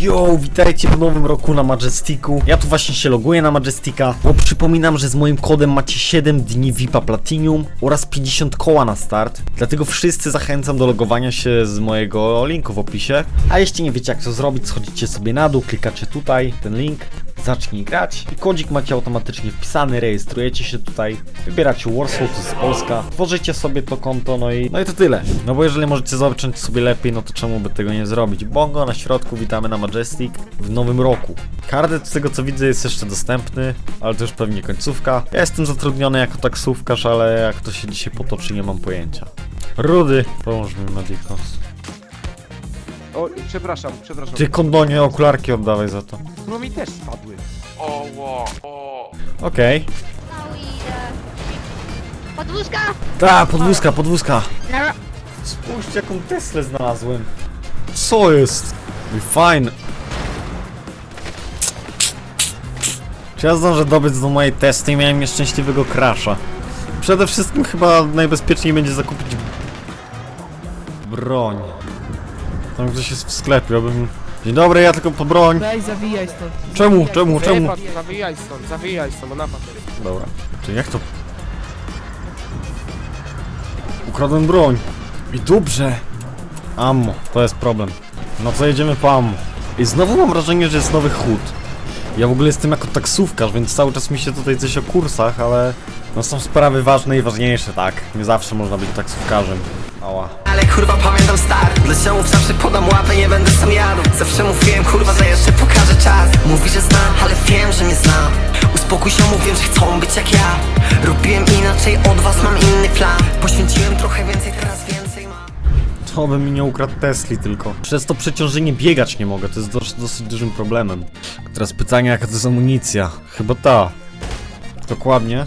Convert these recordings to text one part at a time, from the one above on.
Yo, witajcie w nowym roku na Majesticu. Ja tu właśnie się loguję na Majestica, bo przypominam, że z moim kodem macie 7 dni VIPa Platinum oraz 50 koła na start. Dlatego wszyscy zachęcam do logowania się z mojego linku w opisie. A jeśli nie wiecie jak to zrobić, schodzicie sobie na dół, klikacie tutaj, ten link, zacznij grać i kodzik macie automatycznie wpisany, rejestrujecie się tutaj, wybieracie Warsaw, to jest Polska, tworzycie sobie to konto, no i, no i to tyle. No bo jeżeli możecie zacząć sobie lepiej, no to czemu by tego nie zrobić? Bongo na środku, witamy na Majestic w nowym roku. Kardet z tego co widzę jest jeszcze dostępny, ale to już pewnie końcówka. Ja jestem zatrudniony jako taksówkarz, ale jak to się dzisiaj potoczy nie mam pojęcia. Rudy, pomóż mi Medicos. O, przepraszam, przepraszam. Ty kondonie, okularki oddawaj za to. No mi też spadły. O, ło, o. Okej. I e, podwózka? Ta, podwózka, podwózka. Spójrzcie jaką Teslę znalazłem. Co jest? I fajne. Czy ja zdążę dobyć do mojej testy i miałem nieszczęśliwego crasha? Przede wszystkim chyba najbezpieczniej będzie zakupić broń. Tam gdzieś jest w sklepie, abym... Dzień dobry, ja tylko po broń. Daj, zawijaj stąd. Czemu, czemu, czemu? Zawijaj stąd, zawijaj stąd, bo napad. Dobra. Czy jak to? Ukradłem broń. I dobrze. Ammo, to jest problem. No co jedziemy po ammo. I znowu mam wrażenie, że jest nowy chód. Ja w ogóle jestem jako taksówkarz, więc cały czas mi się tutaj coś o kursach, ale no są sprawy ważne i ważniejsze, tak. Nie zawsze można być taksówkarzem. Ała. Ale kurwa pamiętam start Dla ziomów zawsze podam łapę, nie będę sam jadł Zawsze mówiłem kurwa, że jeszcze pokażę czas Mówi, że znam, ale wiem, że nie znam Uspokój się, mówię, że chcą być jak ja Robiłem inaczej od was, mam inny plan Poświęciłem trochę więcej, teraz więcej mam To by mi nie ukradł Tesli tylko. Przez to przeciążenie biegać nie mogę, to jest dos dosyć dużym problemem. Teraz pytanie, jaka to jest amunicja? Chyba ta. Dokładnie.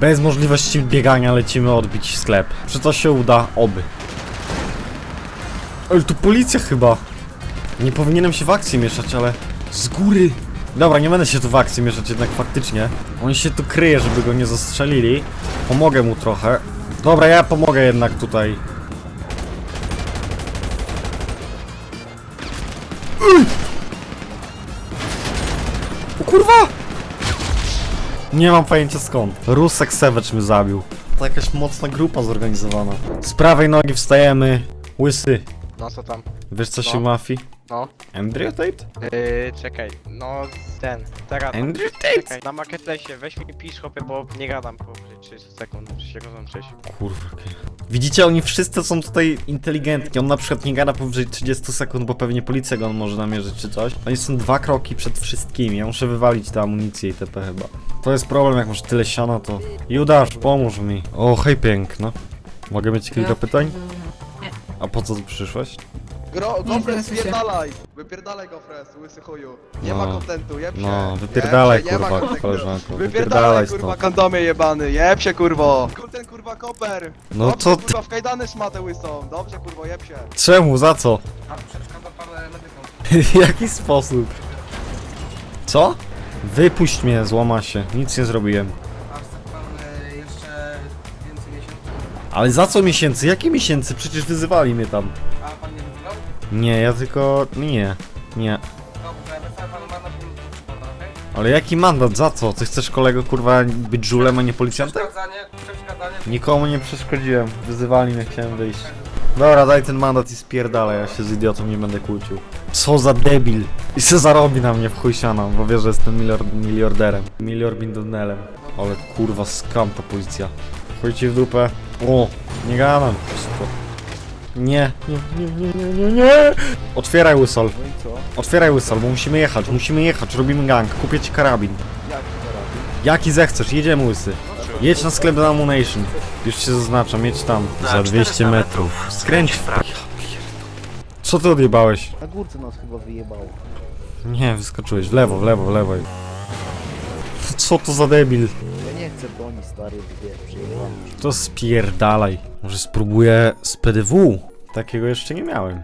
Bez możliwości biegania lecimy odbić sklep. Czy to się uda? Oby. Ale tu policja chyba. Nie powinienem się w akcji mieszać, ale z góry. Dobra, nie będę się tu w akcji mieszać jednak faktycznie. On się tu kryje, żeby go nie zastrzelili. Pomogę mu trochę. Dobra, ja pomogę jednak tutaj. O kurwa! Nie mam pojęcia skąd. Rusek Savage mnie zabił. To jakaś mocna grupa zorganizowana. Z prawej nogi wstajemy. Łysy. No co tam? Wiesz co się No. mafi? No. Embryo Tate? Yy, czekaj, no ten, teraz. Embryo Tate? Czekaj, na marketplace weź mi pisz chłopie, bo nie gadam po 30 sekund, czy się rozłączyć. Kurwa, okej. Widzicie, oni wszyscy są tutaj inteligentni. On na przykład nie gada powyżej 30 sekund, bo pewnie policja go może namierzyć czy coś. Oni są dwa kroki przed wszystkimi. Ja muszę wywalić tę amunicję i TP chyba. To jest problem, jak masz tyle siana, to... Judasz, pomóż mi. O, hej piękno. Mogę mieć kilka pytań? A po co tu przyszłeś? Gro, Gofres, interesuj się. wypierdalaj! Wypierdalaj Gofres, łysy chuju. Nie No. ma kontentu, jeb się. No, wypierdalaj, Jeb się, nie ma kurwa, kontentu. koleżanko, Wypierdalaj, wypierdalaj kurwa, stąd. kondomie jebany, jeb się, kurwo. Ten kurwa koper. No Dobrze, co ty- kurwa, w kajdany szmatę łysą. Dobrze, kurwo, jeb się. Czemu? Za co? A, przeszkadza parę medykom. W jaki sposób? Co? Wypuść mnie, złama się. Nic nie zrobiłem. Ale za co miesięcy? Jakie miesięcy? Przecież wyzywali mnie tam. A pan nie wyzywał? Nie, ja tylko... Nie. Nie. Wysłałem panu mandat? Ale jaki mandat? Za co? Ty chcesz kolego kurwa być żulem, a nie policjantem? Przeszkadzanie, przeszkadzanie. Nikomu nie przeszkodziłem. Wyzywali mnie, chciałem wyjść. Dobra, daj ten mandat i spierdalaj, ja się z idiotą nie będę kłócił. Co za debil. I se zarobi na mnie w chuj siana, bo wie, że jestem miliard, miliarderem. Miliorbindonelem. Ale kurwa, skam ta policja. Chuj ci w dupę. O, nie gadam. Nie. Nie, nie, nie, nie, nie, nie. Otwieraj łysol. Otwieraj łysol, bo musimy jechać, musimy jechać, robimy gang. Kupię ci karabin. Jaki zechcesz, jedziemy łysy. Jedź na sklep do Ammunition. Już się zaznaczam, jedź tam. Za 200 metrów. Skręć w... Co ty odjebałeś? Na górce nas chyba wyjebało. Nie, wyskoczyłeś. W lewo, w lewo, w lewo. Co to za debil? Chcę broni stary, wiesz, przyjechałem. To spierdalaj. Może spróbuję z PDW. Takiego jeszcze nie miałem.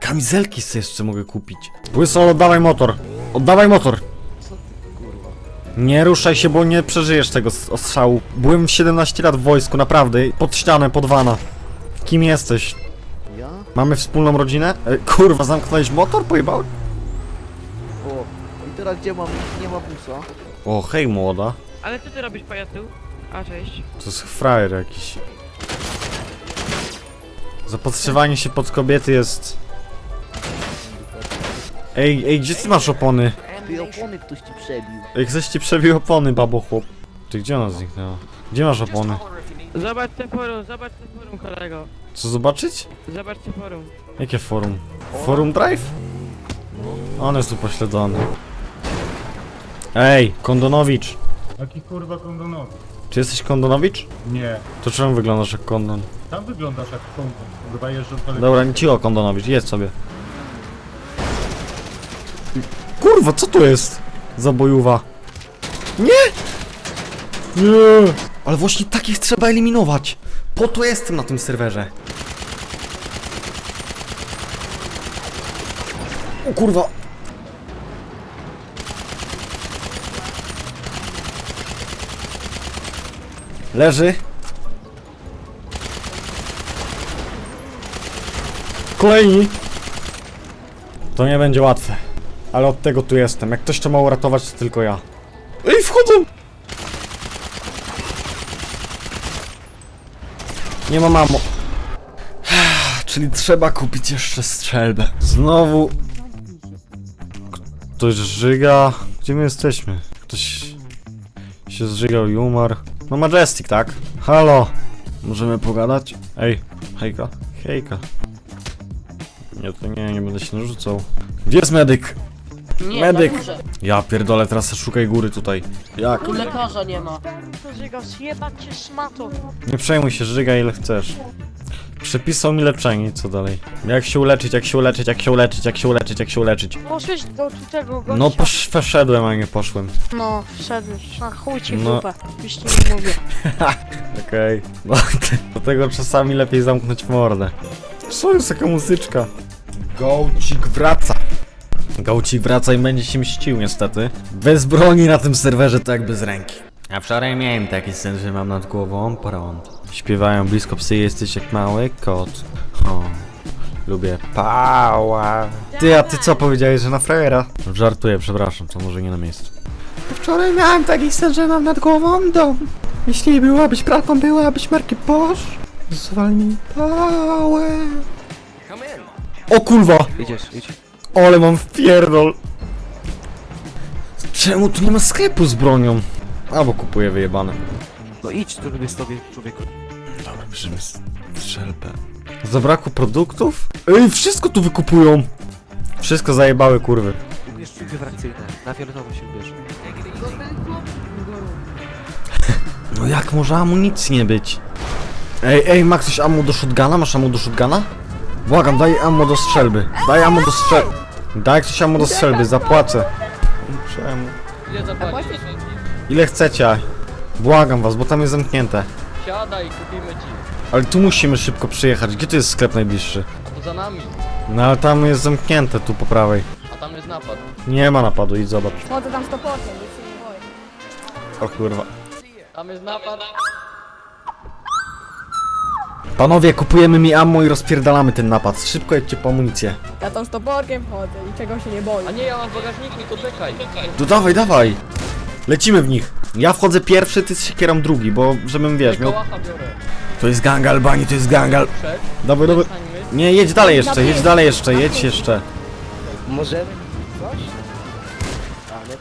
Kamizelki sobie jeszcze mogę kupić. Łysol, oddawaj motor. Oddawaj motor. Nie ruszaj się, bo nie przeżyjesz tego s- ostrzału. Byłem 17 lat w wojsku, naprawdę. Pod ścianę, pod wana. Kim jesteś? Ja? Mamy wspólną rodzinę? E, kurwa, zamknąłeś motor? Pojebał? O, i teraz gdzie mam? Nie ma busa. O, hej młoda. Ale co ty robisz, pajacu? A, cześć. To jest frajer jakiś. Zapotrzebowanie się pod kobiety jest... Ej, ej, gdzie ty masz opony? Ty opony ktoś ci przebił. Ej, ktoś ci przebił opony, babo chłop. Ty gdzie ona zniknęła? Gdzie masz opony? Zobacz te forum, zobacz te forum, kolego. Co zobaczyć? Zobacz te forum. Jakie forum? Forum Drive? On jest tu pośledzony. Ej, Kondonowicz. Jaki kurwa kondonowy? Czy jesteś Kondonowicz? Nie. To czemu wyglądasz jak kondon? Tam wyglądasz jak kondon. Kurwa jeżdżą po Dobra, nie cicho Kondonowicz, jedz sobie. Kurwa, co to jest? Zabojuwa. Nie! Nie! Ale właśnie takich trzeba eliminować. Po to jestem na tym serwerze. O kurwa. Leży. Kolejni. To nie będzie łatwe. Ale od tego tu jestem. Jak ktoś to ma uratować, to tylko ja. Ej, wchodzą! Nie ma mamo. Czyli trzeba kupić jeszcze strzelbę. Znowu... Ktoś żyga... Gdzie my jesteśmy? Ktoś... się zżygał i umarł. No Majestic, tak? Halo! Możemy pogadać? Ej, hejka. Hejka. Nie, to nie, nie będę się narzucał. Gdzie jest medyk? Nie, Medyk! na górze. Ja pierdolę, teraz szukaj góry tutaj. Jak? Tu lekarza nie ma. To cię szmato. Nie przejmuj się, żyga ile chcesz. Przepisał mi leczenie, co dalej? Jak się uleczyć, jak się uleczyć, jak się uleczyć, jak się uleczyć, jak się uleczyć. Poszłeś do tego gościa. No posz- poszedłem, a nie poszłem. No, wszedłeś. Na chuj ci w No. dupę. Już ci nie mówię. Okej. No, do tego czasami lepiej zamknąć mordę. Co jest taka muzyczka? Gołcik wraca. Gołcik wraca i będzie się mścił niestety. Bez broni na tym serwerze to jak bez ręki. A wczoraj miałem taki sen, że mam nad głową prąd. Śpiewają blisko psy, jesteś jak mały kot. O, lubię pała. Ty, a ty co powiedziałeś, że na frajera? Żartuję, przepraszam, to może nie na miejscu. Wczoraj miałem taki sen, że mam nad głową dom. Jeśli byłabyś bratą, byłabyś marki Bosch. Zwalnij pałę. O kurwa! Idziesz, idź. Ale mam wpierdol. Czemu tu nie ma sklepu z bronią? Albo kupuję wyjebane. No idź, tu lubię z tobie, człowieku. Dobra, bierzemy strzelbę. Zabrakło produktów? Ej, wszystko tu wykupują! Wszystko zajebały kurwy. Ubierz ciuchy frakcyjne. Na fioletowo się ubierz. No jak może amunicji nie być? Ej, ej, ma ktoś ammo do shotguna? Masz ammo do shotguna? Błagam, daj ammo do strzelby. Daj ammo do strzelby. Daj ktoś ammo do strzelby, zapłacę. Czemu? Ile zapłacisz? Ile chcecie? Błagam was, bo tam jest zamknięte. Siadaj, kupimy ci. Ale tu musimy szybko przyjechać. Gdzie tu jest sklep najbliższy? A to za nami. No ale tam jest zamknięte, tu po prawej. A tam jest napad. Nie ma napadu, idź zobacz. Chodzę tam 100%, nic się nie boję. O kurwa. Tam jest napad. Panowie, kupujemy mi ammo i rozpierdalamy ten napad. Szybko jedźcie po amunicję. Ja tam z toporkiem chodzę i czego się nie boję. A nie, ja mam w bagażniku, to czekaj. To dawaj, dawaj. Lecimy w nich. Ja wchodzę pierwszy, ty z siekierą drugi, bo żebym wiesz, miał... Kołacha biorę. To jest gang Albanii, to jest gang Al... Przed. Dawaj, dawaj. Stańmy. Nie, jedź dalej jeszcze, jedź dalej jeszcze, jedź jeszcze. Możemy coś? Ale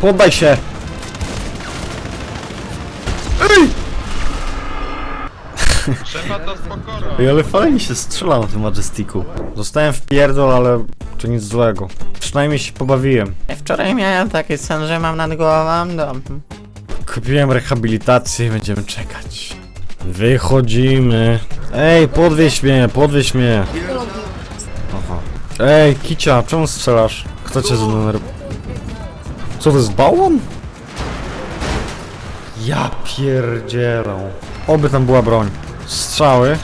Poddaj się. Trzeba to z pokorą. Ej, ale fajnie się strzela na tym Majesticu. Zostałem w pierdol, ale to nic złego. Przynajmniej się pobawiłem. Wczoraj miałem taki sen, że mam nad głową dom. Kupiłem rehabilitację i będziemy czekać. Wychodzimy. Ej, podwieź mnie, podwieź mnie. Aha. Ej, Kicia, czemu strzelasz? Kto cię zdenerwował? Co to jest bałon? Ja pierdzielę. Oby tam była broń. Strzały.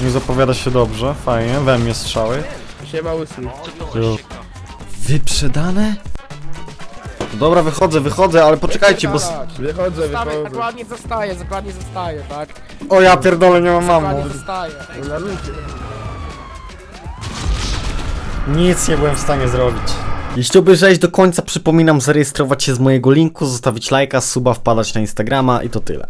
Nie zapowiada się dobrze. Fajnie, we mnie strzały. Siema łysy. Jo. Wyprzedane? Dobra, wychodzę, wychodzę, ale poczekajcie, bo... s- Wychodzę, Zostawię, tak ładnie zostaje, zakładnie zostaje, tak? O ja pierdolę, nie mam mamu. Zakładnie zostaje. Nic nie byłem w stanie zrobić. Jeśli obejrzałeś do końca, przypominam zarejestrować się z mojego linku, zostawić lajka, suba, wpadać na Instagrama i to tyle.